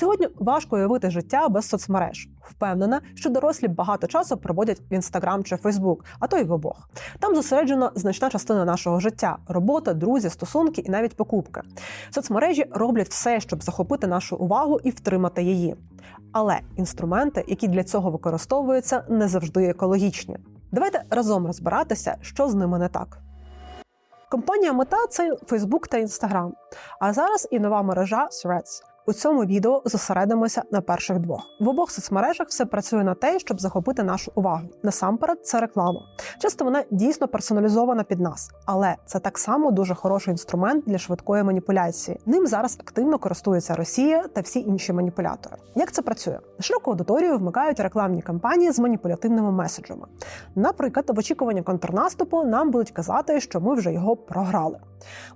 Сьогодні важко уявити життя без соцмереж. Впевнена, що дорослі багато часу проводять в інстаграм чи Фейсбук, а то й в обох. Там зосереджена значна частина нашого життя: робота, друзі, стосунки і навіть покупки. Соцмережі роблять все, щоб захопити нашу увагу і втримати її. Але інструменти, які для цього використовуються, не завжди екологічні. Давайте разом розбиратися, що з ними не так. Компанія мета це Facebook та Instagram. А зараз і нова мережа Threads. У цьому відео зосередимося на перших двох. В обох соцмережах все працює на те, щоб захопити нашу увагу. Насамперед, це реклама. Часто вона дійсно персоналізована під нас, але це так само дуже хороший інструмент для швидкої маніпуляції. Ним зараз активно користується Росія та всі інші маніпулятори. Як це працює? Широку аудиторію вмикають рекламні кампанії з маніпулятивними меседжами. Наприклад, в очікуванні контрнаступу нам будуть казати, що ми вже його програли.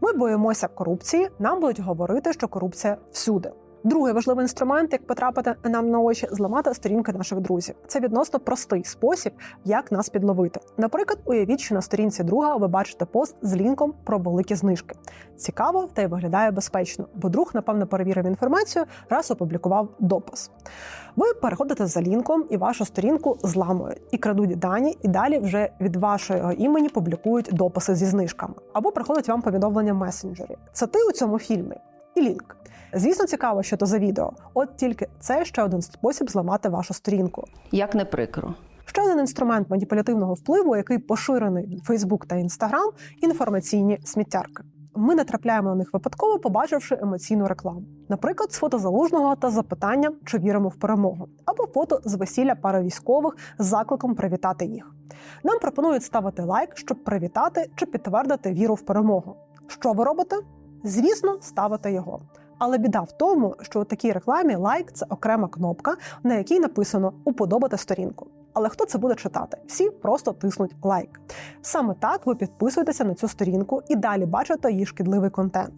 Ми боїмося корупції, нам будуть говорити, що корупція всюди. Другий важливий інструмент, як потрапити нам на очі, зламати сторінки наших друзів. Це відносно простий спосіб, як нас підловити. Наприклад, уявіть, що на сторінці друга ви бачите пост з лінком про великі знижки. Цікаво та й виглядає безпечно, бо друг, напевно, перевірив інформацію, раз опублікував допис. Ви переходите за лінком і вашу сторінку зламують і крадуть дані, і далі вже від вашого імені публікують дописи зі знижками. Або приходить вам повідомлення в месенджері. Це ти у цьому фільмі і лінк. Звісно, цікаво, що то за відео. От тільки це ще один спосіб зламати вашу сторінку. Як не прикро. Ще один інструмент маніпулятивного впливу, який поширений Facebook та Instagram – інформаційні сміттярки. Ми натрапляємо на них випадково, побачивши емоційну рекламу, наприклад, з фото залужного та запитанням, чи віримо в перемогу, або фото з весілля пари військових з закликом привітати їх. Нам пропонують ставити лайк, щоб привітати чи підтвердити віру в перемогу. Що ви робите? Звісно, ставите його. Але біда в тому, що у такій рекламі лайк це окрема кнопка, на якій написано Уподобати сторінку. Але хто це буде читати? Всі просто тиснуть лайк. Саме так ви підписуєтеся на цю сторінку і далі бачите її шкідливий контент.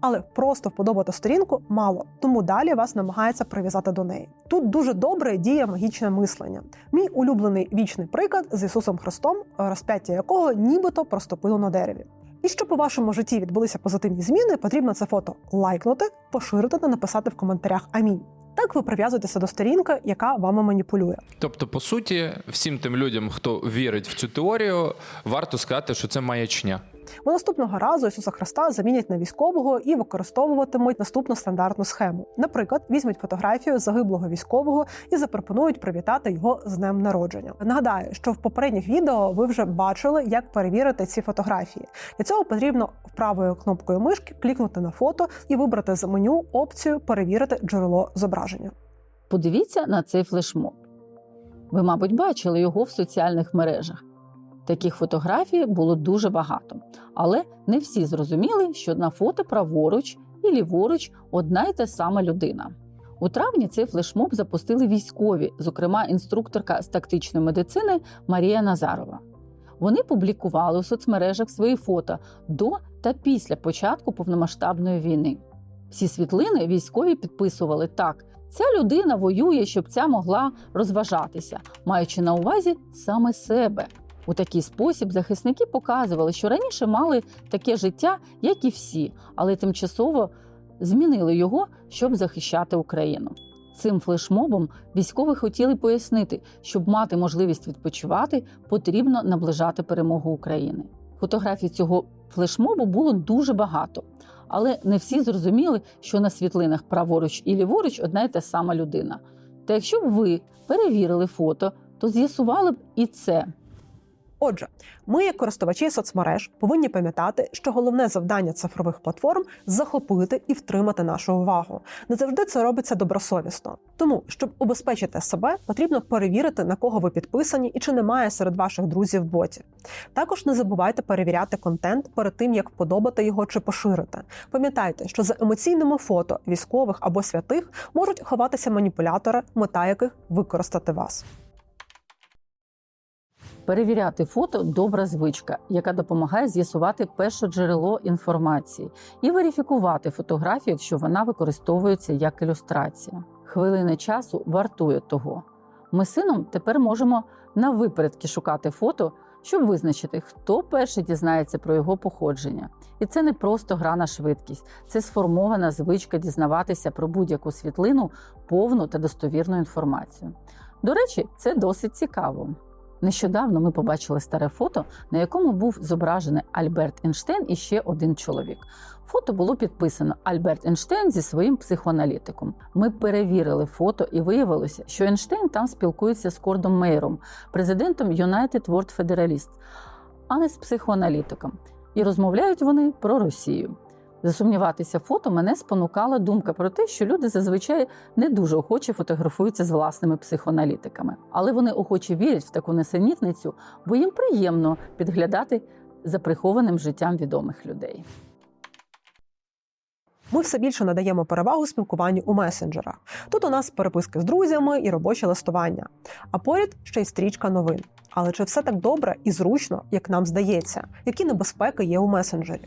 Але просто вподобати сторінку мало, тому далі вас намагається прив'язати до неї. Тут дуже добре діє магічне мислення. Мій улюблений вічний приклад з Ісусом Христом, розп'яття якого нібито проступило на дереві. І щоб у вашому житті відбулися позитивні зміни, потрібно це фото лайкнути, поширити та написати в коментарях Амінь. Так ви прив'язуєтеся до сторінки, яка вами маніпулює. Тобто, по суті, всім тим людям, хто вірить в цю теорію, варто сказати, що це маячня. Бо наступного разу Ісуса Христа замінять на військового і використовуватимуть наступну стандартну схему. Наприклад, візьмуть фотографію загиблого військового і запропонують привітати його з днем народження. Нагадаю, що в попередніх відео ви вже бачили, як перевірити ці фотографії. Для цього потрібно правою кнопкою мишки клікнути на фото і вибрати з меню опцію Перевірити джерело зображення. Подивіться на цей флешмоб. Ви, мабуть, бачили його в соціальних мережах. Таких фотографій було дуже багато, але не всі зрозуміли, що на фото праворуч і ліворуч одна й та сама людина. У травні цей флешмоб запустили військові, зокрема інструкторка з тактичної медицини Марія Назарова. Вони публікували у соцмережах свої фото до та після початку повномасштабної війни. Всі світлини військові підписували так: ця людина воює, щоб ця могла розважатися, маючи на увазі саме себе. У такий спосіб захисники показували, що раніше мали таке життя, як і всі, але тимчасово змінили його, щоб захищати Україну. Цим флешмобом військові хотіли пояснити, щоб мати можливість відпочивати, потрібно наближати перемогу України. Фотографій цього флешмобу було дуже багато, але не всі зрозуміли, що на світлинах праворуч і ліворуч одна й та сама людина. Та якщо б ви перевірили фото, то з'ясували б і це. Отже, ми, як користувачі соцмереж, повинні пам'ятати, що головне завдання цифрових платформ захопити і втримати нашу увагу. Не завжди це робиться добросовісно. Тому, щоб убезпечити себе, потрібно перевірити, на кого ви підписані і чи немає серед ваших друзів ботів. Також не забувайте перевіряти контент перед тим, як вподобати його чи поширити. Пам'ятайте, що за емоційними фото військових або святих можуть ховатися маніпулятори, мета яких використати вас. Перевіряти фото добра звичка, яка допомагає з'ясувати перше джерело інформації і верифікувати фотографію, якщо вона використовується як ілюстрація. Хвилина часу вартує того. Ми з сином тепер можемо на випередки шукати фото, щоб визначити, хто перший дізнається про його походження. І це не просто гра на швидкість, це сформована звичка дізнаватися про будь-яку світлину, повну та достовірну інформацію. До речі, це досить цікаво. Нещодавно ми побачили старе фото, на якому був зображений Альберт Ейнштейн і ще один чоловік. Фото було підписано Альберт Ейнштейн зі своїм психоаналітиком. Ми перевірили фото і виявилося, що Ейнштейн там спілкується з Кордом Мейером, президентом United World Federalist, а не з психоаналітиком. І розмовляють вони про Росію. Засумніватися фото мене спонукала думка про те, що люди зазвичай не дуже охоче фотографуються з власними психоаналітиками, але вони охоче вірять в таку несенітницю, бо їм приємно підглядати за прихованим життям відомих людей. Ми все більше надаємо перевагу спілкуванню у месенджерах. Тут у нас переписки з друзями і робоче листування. А поряд ще й стрічка новин. Але чи все так добре і зручно, як нам здається? Які небезпеки є у месенджері?